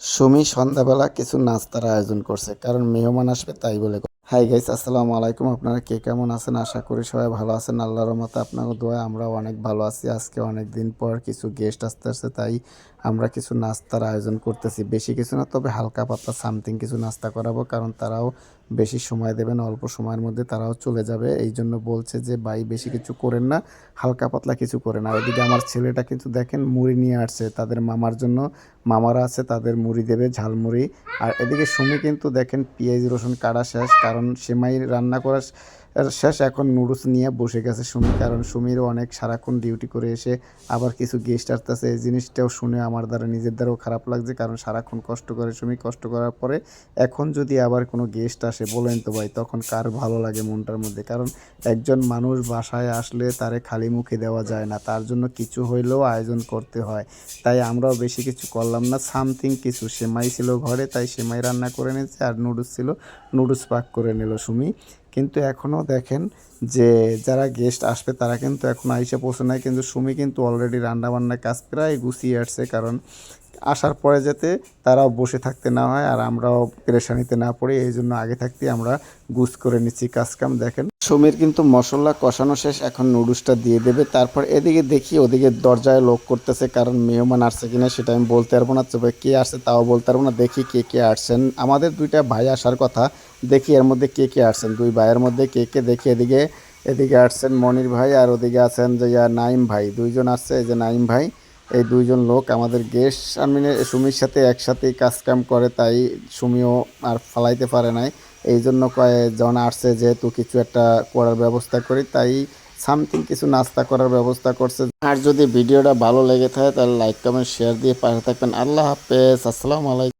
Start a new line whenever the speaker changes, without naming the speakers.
সুমি সন্ধ্যাবেলা কিছু নাস্তার আয়োজন করছে, কারণ মেহমান আসবে তাই বলে হাই গাইস আসসালামু আলাইকুম। আপনারা কে কেমন আছেন? আশা করি সবাই ভালো আছেন। আল্লাহর মতো আপনাকে দোয়া আমরাও অনেক ভালো আছি। আজকে অনেক দিন পর কিছু গেস্ট আসতে আসছে তাই আমরা কিছু নাস্তার আয়োজন করতেছি। বেশি কিছু না, তবে হালকা পাতলা সামথিং কিছু নাস্তা করাবো, কারণ তারাও বেশি সময় দেবেন, অল্প সময়ের মধ্যে তারাও চলে যাবে। এই জন্য বলছে যে, ভাই, বেশি কিছু করেন না, হালকা পাতলা কিছু করেন। আর ওদিকে আমার ছেলেটা কিন্তু দেখেন, মুড়ি নিয়ে আসছে, তাদের মামার জন্য মামারা আছে, তাদের মুড়ি দেবে, ঝালমুড়ি। আর এদিকে সুমি কিন্তু দেখেন পেঁয়াজ, রসুন কাটা শেষ, কারণ সেমাই রান্না করা শেষ এখন নুডলস নিয়ে বসে গেছে সুমি, কারণ সুমিরও অনেক সারাক্ষণ ডিউটি করে এসে আবার কিছু গেস্ট আসতেছে। এই জিনিসটাও শুনে আমার দ্বারা নিজের দ্বারাও খারাপ লাগছে, কারণ সারাক্ষণ কষ্ট করে সুমি, কষ্ট করার পরে এখন যদি আবার কোনো গেস্ট আসে, বলেন তো ভাই, তখন কার ভালো লাগে মনটার মধ্যে? কারণ একজন মানুষ বাসায় আসলে তারে খালি মুখে দেওয়া যায় না, তার জন্য কিছু হইলেও আয়োজন করতে হয়। তাই আমরাও বেশি কিছু করলাম না সামথিং কিছু। সেমাই ছিল ঘরে, তাই সেমাই রান্না করে নিয়েছে আর নুডলস ছিল, নুডলস পাক করে নিল সুমি। কিন্তু এখনও দেখেন যে যারা গেস্ট আসবে, তারা কিন্তু এখন আইসে পৌঁছে নাই। কিন্তু সুমি কিন্তু অলরেডি রান্নাবান্নার কাজ প্রায় গুছিয়ে আসছে, কারণ আসার পরে যাতে তারাও বসে থাকতে না হয় আর আমরাও প্রেশানিতে না পড়ি, এই জন্য আগে থাকতে আমরা গুছ করে নিচ্ছি কাজকাম। দেখেন সুমির কিন্তু মশলা কষানো শেষ, এখন নুডলসটা দিয়ে দেবে। তারপর এদিকে দেখি, ওদিকে দরজায় লোক করতেছে, কারণ মেহমান আসছে কিনা সেটা আমি বলতে পারব না। তবে কে আসছে তাও বলতে পারব না। দেখি কে কে আসছেন। আমাদের দুইটা ভাই আসার কথা, দেখি এর মধ্যে কে কে আসছেন। দুই ভাইয়ের মধ্যে কে কে দেখি এদিকে এদিকে আসছেন মনির ভাই আর ওদিকে আছেন যে নাইম ভাই। দুইজন আসছে, এই যে নাইম ভাই। এই দুইজন লোক আমাদের গেস্ট আমিনে সুমির সাথে একসাথেই কাজকাম করে, তাই সুমিও আর ফালাইতে পারে নাই। এই জন্য কয়েকজন আসছে যেহেতু কিছু একটা করার ব্যবস্থা করি, তাই সামথিং কিছু নাস্তা করার ব্যবস্থা করছে। আর যদি ভিডিওটা ভালো লেগে থাকে, তাহলে লাইক কমেন্ট শেয়ার দিয়ে পাশে থাকবেন। আল্লাহ হাফেজ, আসসালামু আলাইকুম।